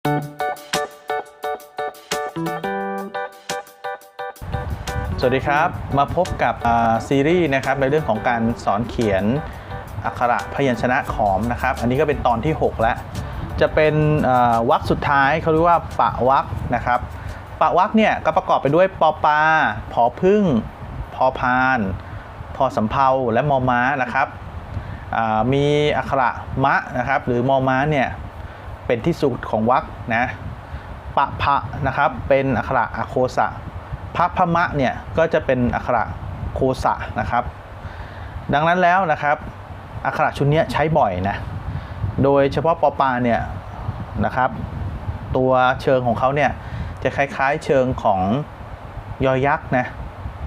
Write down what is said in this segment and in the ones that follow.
สวัสดีครับ มาพบกับซีรีส์นะครับในเรื่องของการสอนเขียนอักขระพยัญชนะขอมนะครับ อันนี้ก็เป็นตอนที่ 6 แล้ว จะเป็นวรรคสุดท้ายเขาเรียกว่าปะวรรคนะครับปะวรรคเนี่ยก็ประกอบไปด้วยปอปลาผอพึ่งพอพาน พอสำเภาและมอม้านะครับมีอักขระมะนะครับหรือมอม้าเนี่ย เป็นที่สุดของวรรคนะปะพะนะครับเป็นอักขระอโคสะพระพมะเนี่ยก็จะเป็นอักขระโคสะนะครับ ดังนั้นแล้วนะครับอักขระชุดนี้ใช้บ่อยนะโดยเฉพาะปอปาเนี่ยนะครับตัวเชิงของเขาเนี่ยจะคล้ายๆเชิงของยอยักษ์นะ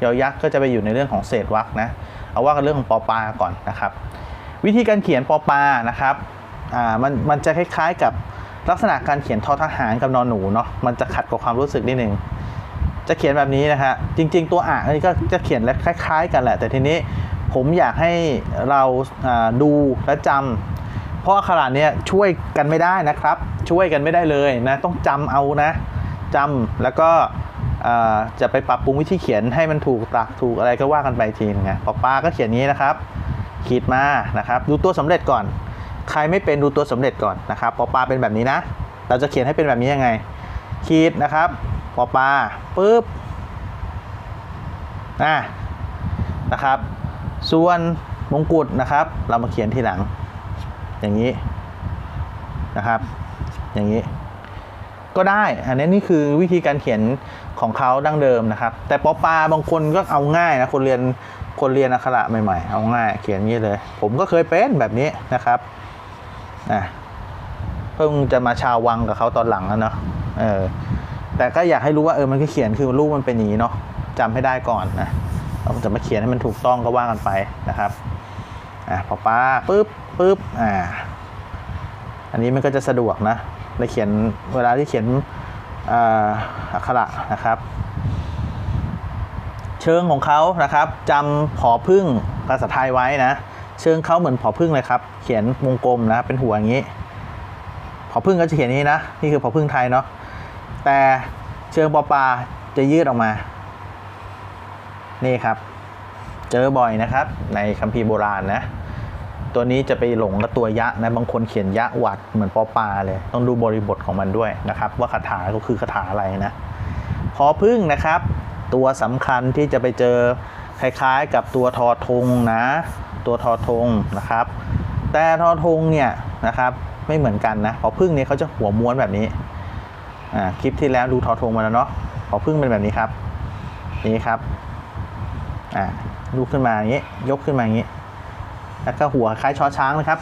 ยอยักษ์ก็จะไปอยู่ในเรื่องของเศษวรรคนะเอาว่ากันเรื่องของปอปาก่อนนะครับ วิธีการเขียนปอปานะครับอ่ามันมันจะคล้ายๆกับ ลักษณะการเขียนทอทหารกับนอนหนูเนาะมันจะขัดกับความรู้สึกนิดนึงจะเขียนแบบนี้นะฮะจริง ๆ ตัวอ่างนนี้ก็จะเขียนและคล้าย ๆ กันแหละ แต่ทีนี้ผมอยากให้เราดูและจำเพราะอักขระเนี้ยช่วยกันไม่ได้นะครับ ช่วยกันไม่ได้เลยนะต้องจำเอานะจำแล้วก็จะไปปรับปรุงวิธีเขียนให้มันถูกตักถูกอะไรก็ว่ากันไปทีนึงไงปอปาก็เขียนนี้นะครับขีดมานะครับ ดูตัวสำเร็จก่อน ใครไม่เป็นดูตัวสำเร็จก่อนนะครับปอปลาเป็นแบบนี้นะ เราจะเขียนให้เป็นแบบนี้ยังไง ขีดนะครับปอปลาปุ๊บอะนะครับ ส่วนมงกุฎนะครับ เรามาเขียนทีหลัง อย่างนี้นะครับ อย่างนี้ ก็ได้ อันนี้นี่คือวิธีการเขียนของเขาดั้งเดิมนะครับ แต่ปอปลาบางคนก็เอาง่ายนะคนเรียนคนเรียนอักขระใหม่ๆ เอาง่าย เขียนงี้เลย ผมก็เคยเป็นแบบนี้นะครับ อะเพิ่งจะมาชาววังกับเขาตอนหลังแล้วเนาะเออแต่ก็อยากให้รู้ว่าเออมันก็เขียนคือรูปมันเป็นอย่างนี้เนาะจำให้ได้ก่อนนะเราจะมาเขียนให้มันถูกต้องก็ว่ากันไปนะครับอะพอป้าปุ๊บปุ๊บอ่าอันนี้มันก็จะสะดวกนะในเขียนเวลาที่เขียนอักขระนะครับ เชิงของเขานะครับจำผอพึ่งภาษาไทยไว้นะ เชิงเขาเหมือนผอพึ่งเลยครับ เขียนวงกลมนะเป็นหัวอย่างนี้ผอพึ่งก็จะเขียนนี้นะ นี่คือผอพึ่งไทยเนาะแต่เชิงปอปลาจะยืดออกมา นี่ครับ เจอบ่อยนะครับ ในคัมภีร์โบราณนะ ตัวนี้จะไปหลงกับตัวยะนะบางคนเขียนยะหวัดเหมือนปอปลาเลย ต้องดูบริบทของมันด้วยนะครับ ว่าคาถาก็คือคาถาอะไรนะพอพึ่งนะครับ ตัวสำคัญที่จะไปเจอคล้ายๆ กับตัวทอทงนะ ตัวทอทงนะครับ แต่ทอทงเนี่ยนะครับไม่เหมือนกันนะพอพึ่งเนี่ยเขาจะหัวม้วนแบบนี้อ่าคลิปที่แล้วดูทอทงมาแล้วเนาะพอพึ่งเป็นแบบนี้ครับนี่ครับอ่าลุกขึ้นมาอย่างนี้ยกขึ้นมาอย่างนี้ แล้วก็หัวคล้ายชอช้างนะครับ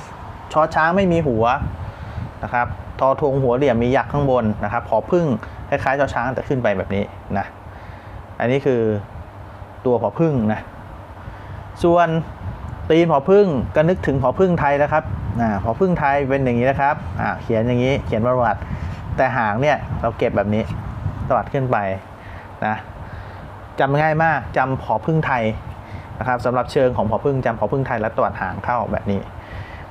ชอช้างไม่มีหัวนะครับทอทงหัวเหลี่ยมมียักข้างบนนะครับพอพึ่งคล้ายๆชอช้างแต่ขึ้นไปแบบนี้นะอันนี้คือตัวผอพึ่งนะส่วน ตีนผอพึ่งก็นึกถึงผอพึ่งไทยนะครับอ่าผอพึ่งไทยเป็นอย่างนี้นะครับอ่าเขียนอย่างนี้เขียนประวัติ แต่หางเนี่ยเราเก็บแบบนี้ตวัดขึ้นไปนะจำง่ายมากจำผอพึ่งไทยนะครับสำหรับเชิงของผอพึ่งจำผอพึ่งไทยแล้วตวัดหางเข้าแบบนี้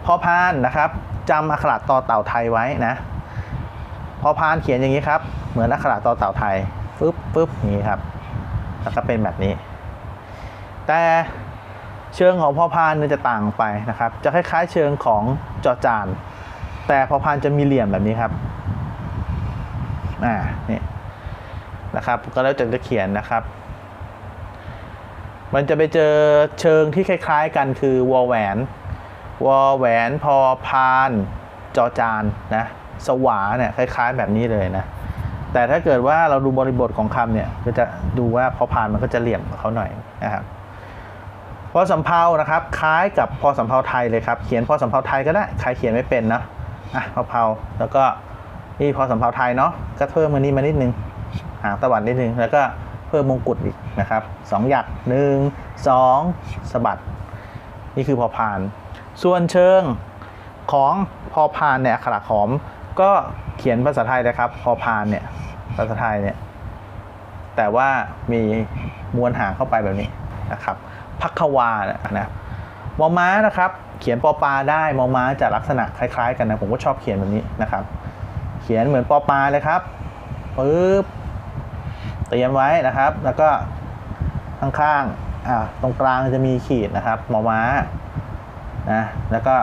พอพานนะครับจำอักขระต่อเต่าไทยไว้นะพอพานเขียนอย่างนี้ครับ เหมือนอักขระต่อเต่าไทยปึ๊บปึ๊บอย่างนี้ครับ แล้วก็เป็นแบบนี้ แต่ เชิงของพอพานเนี่ยจะต่างไปนะครับ จะคล้ายๆ เชิงของจอจาน แต่พอพานจะมีเหลี่ยมแบบนี้ครับอ่านี่นะครับก็แล้วจะจะเขียนนะครับ มันจะไปเจอเชิงที่คล้าย ๆ กันคือวอแหวนวอแหวนพอพานจอจานนะสวาเนี่ยคล้าย ๆ แบบนี้เลยนะแต่ถ้าเกิดว่าเราดูบริบทของคำเนี่ยก็จะดูว่าพอพานมันก็จะเหลี่ยมกว่าเขาหน่อยนะครับ พอสำเพานะครับคล้ายกับพอสำเพาไทยเลยครับเขียนพอสำเพาไทยก็ได้ใครเขียนไม่เป็นนะอะพอเพาแล้วก็นี่พอสำเพาไทยเนาะก็เพิ่มมานี่มานิดนึงหางตะวันนิดนึงแล้วก็เพิ่มมงกุฎอีกนะครับสองหยักหนึ่งสองสะบัด นี่คือพอพาน ส่วนเชิงของพอพานเนี่ยอักขระขอม ก็เขียนภาษาไทยนะครับ พอพานเนี่ยภาษาไทยเนี่ยแต่ว่ามีมวลหางเข้าไปแบบนี้ นะครับพักวานะนะมอม้านะครับเขียนปอปลาได้มอม้าจะลักษณะคล้ายๆ กันนะผมก็ชอบเขียนแบบนี้นะครับ เขียนเหมือนปอปลาเลยครับปึ๊บเตรียมไว้นะครับ แล้วก็ข้างๆอ่าตรงกลางจะมีขีดนะครับมอม้านะแล้วก็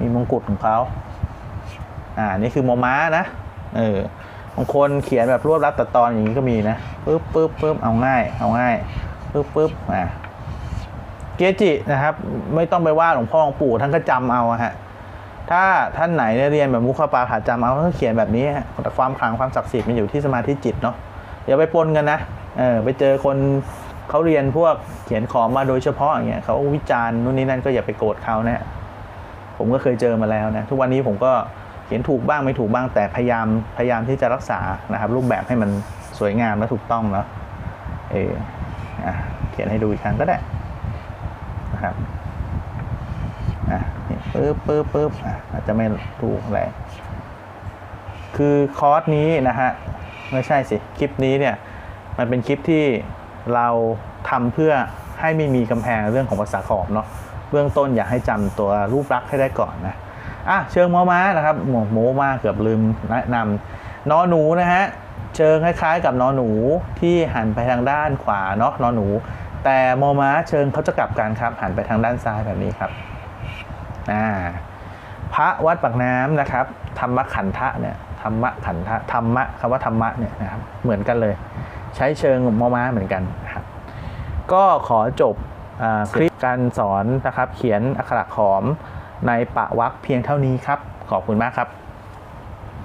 มีมงกุฎของเขาอ่านี่คือมอม้านะเออบางคนเขียนแบบรวบรัดตัดตอนอย่างนี้ก็มีนะปึ๊บปึ๊บปึ๊บเอาง่ายเอาง่าย ปึ๊บปึ๊บอ่าเกจินะครับ ไม่ต้องไปว่าหลวงพ่อหลวงปู่ท่านก็จำเอาอะฮะถ้าท่านไหนเนี่ยเรียนแบบมุขปาผาจำเอาท่านเขียนแบบนี้ฮะแต่ความขลังความศักดิ์สิทธิ์มันอยู่ที่สมาธิจิตเนาะอย่าไปปนกันนะเออไปเจอคนเขาเรียนพวกเขียนขอมาโดยเฉพาะอย่างเงี้ยเขาวิจารณ์นู่นนี่นั่นก็อย่าไปโกรธเขานะฮะผมก็เคยเจอมาแล้วนะทุกวันนี้ผมก็เขียนถูกบ้างไม่ถูกบ้างแต่พยายามพยายามที่จะรักษานะครับ รูปแบบให้มันสวยงามและถูกต้องเนาะเออ อะเขียนให้ดูอีกครั้งก็ได้นะครับอะนี่ปึ๊บปึ๊บปึ๊บอะอาจจะไม่ถูกอะไรคือคอร์สนี้นะฮะไม่ใช่สิ คลิปนี้เนี่ย มันเป็นคลิปที่เราทำเพื่อให้ไม่มีกำแพงเรื่องของภาษาขอมเนาะเบื้องต้นอยากให้จำตัวรูปลักษณ์ให้ได้ก่อนนะอะเชิงม้อม้านะครับหมวกโม้มาเกือบลืมแนะนำนอหนูนะฮะ เชิงคล้ายๆ กับนอหนูที่หันไปทางด้านขวาเนาะนอหนู แต่มอม้าเชิงเขาจะกลับกันครับ หันไปทางด้านซ้ายแบบนี้ครับอ่าพระวัดปากน้ำนะครับธรรมขันธะเนี่ยธรรมขันธะธรรมะคำว่าธรรมะเนี่ยนะครับเหมือนกันเลย ใช้เชิงมอม้าเหมือนกันครับก็ขอจบอคลิปการสอนนะครับ เขียนอักขระขอมในปะวักเพียงเท่านี้ครับ ขอบคุณมากครับ